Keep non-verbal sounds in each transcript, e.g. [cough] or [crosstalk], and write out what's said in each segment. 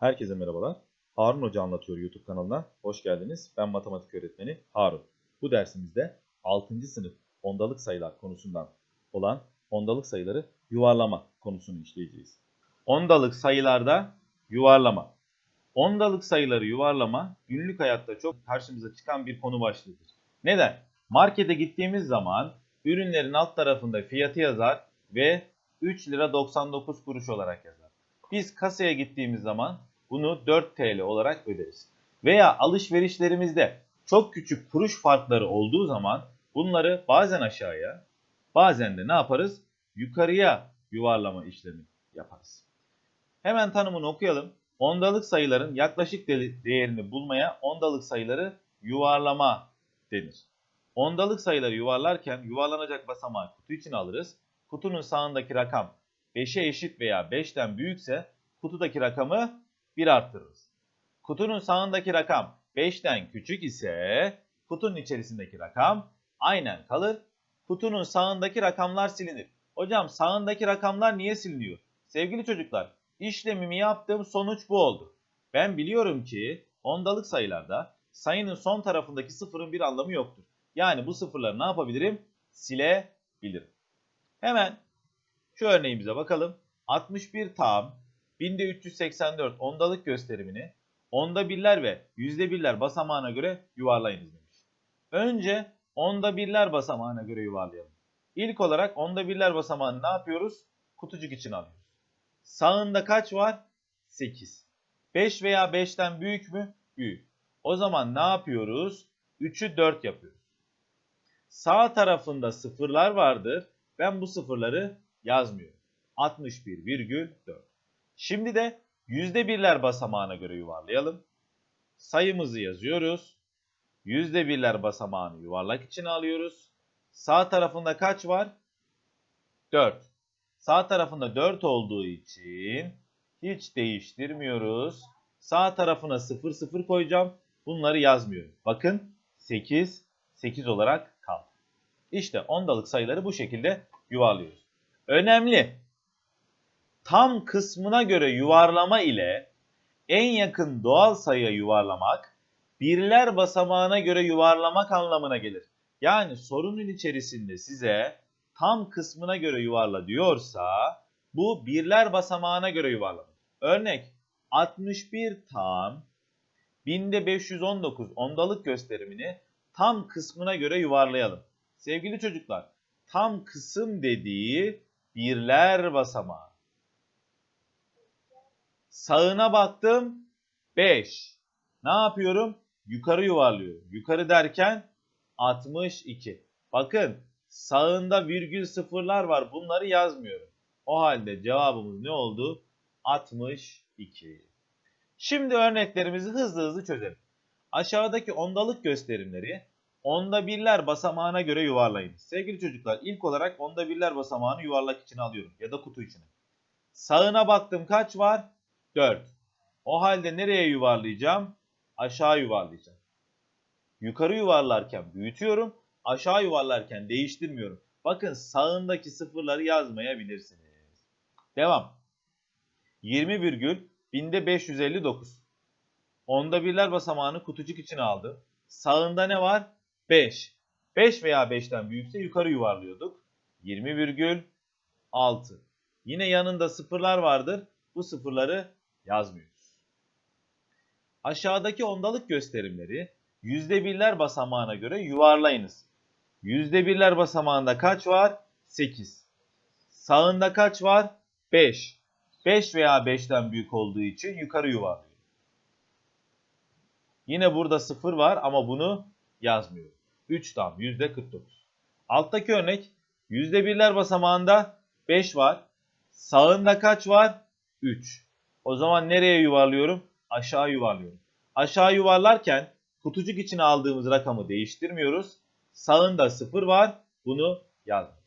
Herkese merhabalar. Harun Hoca Anlatıyor YouTube kanalına hoş geldiniz. Ben matematik öğretmeni Harun. Bu dersimizde 6. sınıf ondalık sayılar konusundan olan ondalık sayıları yuvarlama konusunu işleyeceğiz. Ondalık sayılarda yuvarlama. Ondalık sayıları yuvarlama günlük hayatta çok karşımıza çıkan bir konu başlığıdır. Neden? Markete gittiğimiz zaman ürünlerin alt tarafında fiyatı yazar ve 3 lira 99 kuruş olarak yazar. Biz kasaya gittiğimiz zaman bunu 4 TL olarak öderiz. Veya alışverişlerimizde çok küçük kuruş farkları olduğu zaman bunları bazen aşağıya bazen de ne yaparız? Yukarıya yuvarlama işlemi yaparız. Hemen tanımını okuyalım. Ondalık sayıların yaklaşık de- değerini bulmaya ondalık sayıları yuvarlama denir. Ondalık sayıları yuvarlarken yuvarlanacak basamağı kutu için alırız. Kutunun sağındaki rakam 5'e eşit veya 5'ten büyükse kutudaki rakamı 1 arttırırız. Kutunun sağındaki rakam 5'ten küçük ise kutunun içerisindeki rakam aynen kalır. Kutunun sağındaki rakamlar silinir. Hocam sağındaki rakamlar niye siliniyor? Sevgili çocuklar, işlemimi yaptığım sonuç bu oldu. Ben biliyorum ki ondalık sayılarda sayının son tarafındaki sıfırın bir anlamı yoktur. Yani bu sıfırları ne yapabilirim? Silebilirim. Hemen şu örneğimize bakalım. 61 tam 1384 ondalık gösterimini onda birler ve yüzde birler basamağına göre yuvarlayınız demiş. Önce onda birler basamağına göre yuvarlayalım. İlk olarak onda birler basamağını ne yapıyoruz? Kutucuk için alıyoruz. Sağında kaç var? 8. 5 veya 5'ten büyük mü? Büyük. O zaman ne yapıyoruz? 3'ü 4 yapıyoruz. Sağ tarafında sıfırlar vardır. Ben bu sıfırları yazmıyorum. 61,4. Şimdi de yüzde birler basamağına göre yuvarlayalım. Sayımızı yazıyoruz. Yüzde birler basamağını yuvarlak içine alıyoruz. Sağ tarafında kaç var? 4. Sağ tarafında 4 olduğu için hiç değiştirmiyoruz. Sağ tarafına 0 0 koyacağım. Bunları yazmıyorum. Bakın 8 8 olarak kaldı. İşte ondalık sayıları bu şekilde yuvarlıyoruz. Önemli. Tam kısmına göre yuvarlama ile en yakın doğal sayıya yuvarlamak birler basamağına göre yuvarlamak anlamına gelir. Yani sorunun içerisinde size tam kısmına göre yuvarla diyorsa bu birler basamağına göre yuvarlama. Örnek 61 tam binde 519 ondalık gösterimini tam kısmına göre yuvarlayalım. Sevgili çocuklar tam kısım dediği birler basamağı. Sağına baktım 5. Ne yapıyorum? Yukarı yuvarlıyorum. Yukarı derken 62. Bakın sağında virgül sıfırlar var. Bunları yazmıyorum. O halde cevabımız ne oldu? 62. Şimdi örneklerimizi hızlı hızlı çözelim. Aşağıdaki ondalık gösterimleri onda birler basamağına göre yuvarlayın. Sevgili çocuklar ilk olarak onda birler basamağını yuvarlak içine alıyorum ya da kutu içine. Sağına baktım kaç var? 4. O halde nereye yuvarlayacağım? Aşağı yuvarlayacağım. Yukarı yuvarlarken büyütüyorum. Aşağı yuvarlarken değiştirmiyorum. Bakın sağındaki sıfırları yazmayabilirsiniz. Devam. 20 virgül binde 559. Onda birler basamağını kutucuk içine aldım. Sağında ne var? 5. 5 veya 5'ten büyükse yukarı yuvarlıyorduk. 20 virgül 6. Yine yanında sıfırlar vardır. Bu sıfırları yazmıyoruz. Aşağıdaki ondalık gösterimleri yüzde birler basamağına göre yuvarlayınız. Yüzde birler basamağında kaç var? 8. Sağında kaç var? 5. 5 veya 5'ten büyük olduğu için yukarı yuvarlıyor. Yine burada 0 var ama bunu yazmıyorum. 3 tam yüzde 49. Alttaki örnek yüzde birler basamağında 5 var. Sağında kaç var? 3. O zaman nereye yuvarlıyorum? Aşağı yuvarlıyorum. Aşağı yuvarlarken kutucuk içine aldığımız rakamı değiştirmiyoruz. Sağında 0 var. Bunu yazmıyorum.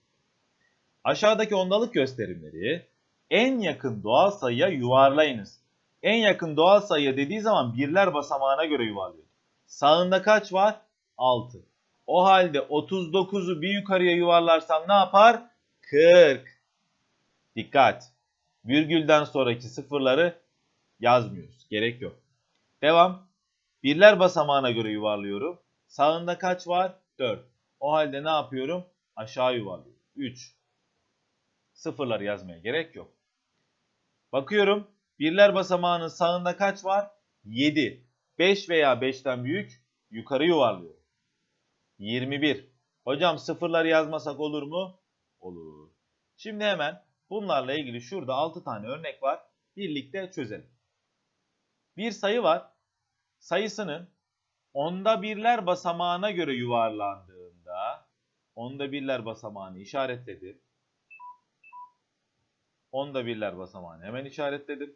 Aşağıdaki ondalık gösterimleri en yakın doğal sayıya yuvarlayınız. En yakın doğal sayıya dediği zaman birler basamağına göre yuvarlıyor. Sağında kaç var? 6. O halde 39'u bir yukarıya yuvarlarsam ne yapar? 40. Dikkat. Virgülden sonraki sıfırları yazmıyoruz. Gerek yok. Devam. Birler basamağına göre yuvarlıyorum. Sağında kaç var? 4. O halde ne yapıyorum? Aşağı yuvarlıyorum. 3. Sıfırlar yazmaya gerek yok. Bakıyorum. Birler basamağının sağında kaç var? 7. 5 veya 5'ten büyük yukarı yuvarlıyorum. 21. Hocam sıfırlar yazmasak olur mu? Olur. Şimdi hemen bunlarla ilgili şurada 6 tane örnek var. Birlikte çözelim. Bir sayı var. Sayısının onda birler basamağına göre yuvarlandığında onda birler basamağını işaretledim. Onda birler basamağını hemen işaretledim.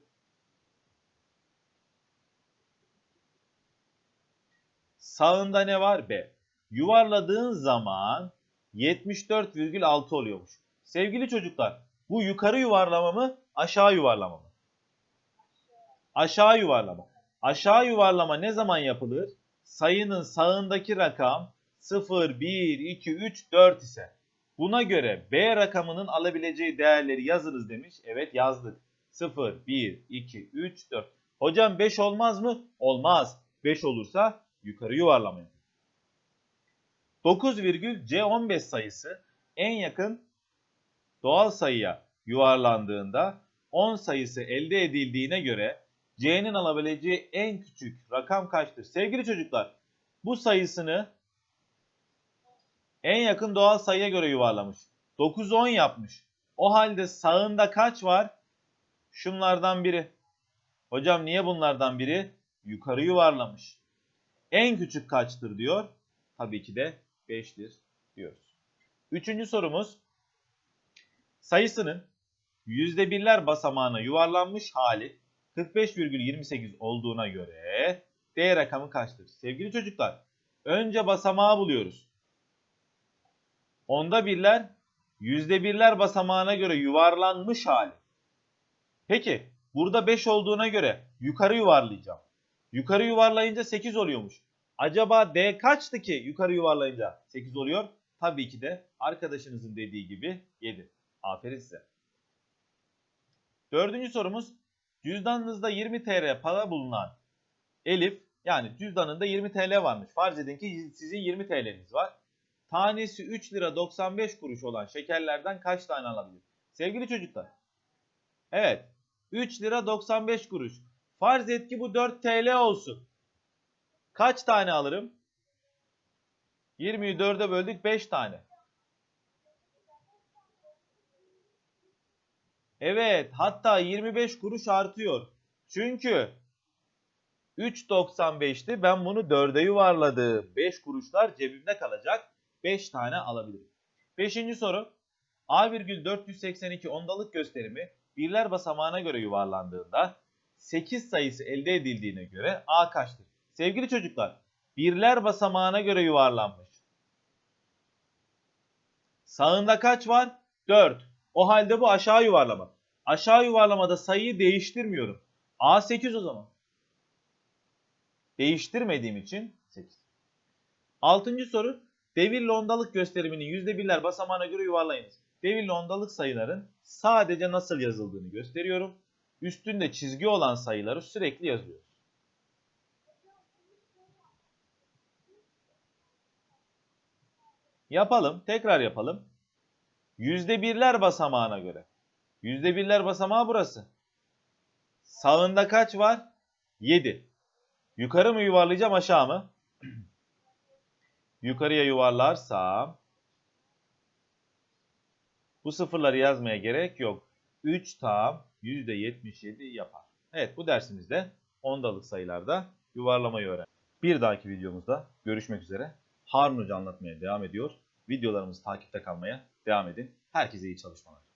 Sağında ne var? B. Yuvarladığın zaman 74,6 oluyormuş. Sevgili çocuklar, bu yukarı yuvarlama mı, aşağı yuvarlama mı? Aşağı yuvarlama. Aşağı yuvarlama ne zaman yapılır? Sayının sağındaki rakam 0, 1, 2, 3, 4 ise buna göre B rakamının alabileceği değerleri yazırız demiş. Evet yazdık. 0, 1, 2, 3, 4. Hocam 5 olmaz mı? Olmaz. 5 olursa yukarı yuvarlama yapın. 9,C15 sayısı en yakın doğal sayıya yuvarlandığında 10 sayısı elde edildiğine göre C'nin alabileceği en küçük rakam kaçtır? Sevgili çocuklar bu sayısını en yakın doğal sayıya göre yuvarlamış. 9 10 yapmış. O halde sağında kaç var? Şunlardan biri. Hocam niye bunlardan biri? Yukarı yuvarlamış. En küçük kaçtır diyor. Tabii ki de 5'tir diyoruz. Üçüncü sorumuz sayısının yüzde birler basamağına yuvarlanmış hali 45,28 olduğuna göre D rakamı kaçtır? Sevgili çocuklar önce basamağı buluyoruz. Onda birler yüzde birler basamağına göre yuvarlanmış hali. Peki burada 5 olduğuna göre yukarı yuvarlayacağım. Yukarı yuvarlayınca 8 oluyormuş. Acaba D kaçtı ki yukarı yuvarlayınca 8 oluyor? Tabii ki de arkadaşınızın dediği gibi 7. Aferin size. Dördüncü sorumuz. Cüzdanınızda 20 TL para bulunan Elif yani cüzdanında 20 TL varmış. Farz edin ki sizin 20 TL'niz var. Tanesi 3 lira 95 kuruş olan şekerlerden kaç tane alabilir? Sevgili çocuklar. Evet. 3 lira 95 kuruş. Farz et ki bu 4 TL olsun. Kaç tane alırım? 20'yi 4'e böldük 5 tane. Evet hatta 25 kuruş artıyor. Çünkü 3.95'ti ben bunu 4'e yuvarladım. 5 kuruşlar cebimde kalacak. 5 tane alabilirim. Beşinci soru. A virgül 482 ondalık gösterimi birler basamağına göre yuvarlandığında 8 sayısı elde edildiğine göre A kaçtır? Sevgili çocuklar, birler basamağına göre yuvarlanmış. Sağında kaç var? 4. O halde bu aşağı yuvarlama. Aşağı yuvarlamada sayıyı değiştirmiyorum. A 8 o zaman. Değiştirmediğim için 8. Altıncı soru. Devirli ondalık gösteriminin %1'ler basamağına göre yuvarlayınız. Devirli ondalık sayıların sadece nasıl yazıldığını gösteriyorum. Üstünde çizgi olan sayıları sürekli yazıyoruz. Yapalım. Tekrar yapalım. Yüzde birler basamağına göre. Yüzde birler basamağı burası. Sağında kaç var? 7. Yukarı mı yuvarlayacağım aşağı mı? [clears throat] Yukarıya yuvarlarsam bu sıfırları yazmaya gerek yok. 3 tam %77 yapar. Evet bu dersimizde ondalık sayılarda yuvarlamayı öğren. Bir dahaki videomuzda görüşmek üzere. Harun Hoca anlatmaya devam ediyor. Videolarımızı takipte kalmaya devam edin. Herkese iyi çalışmalar.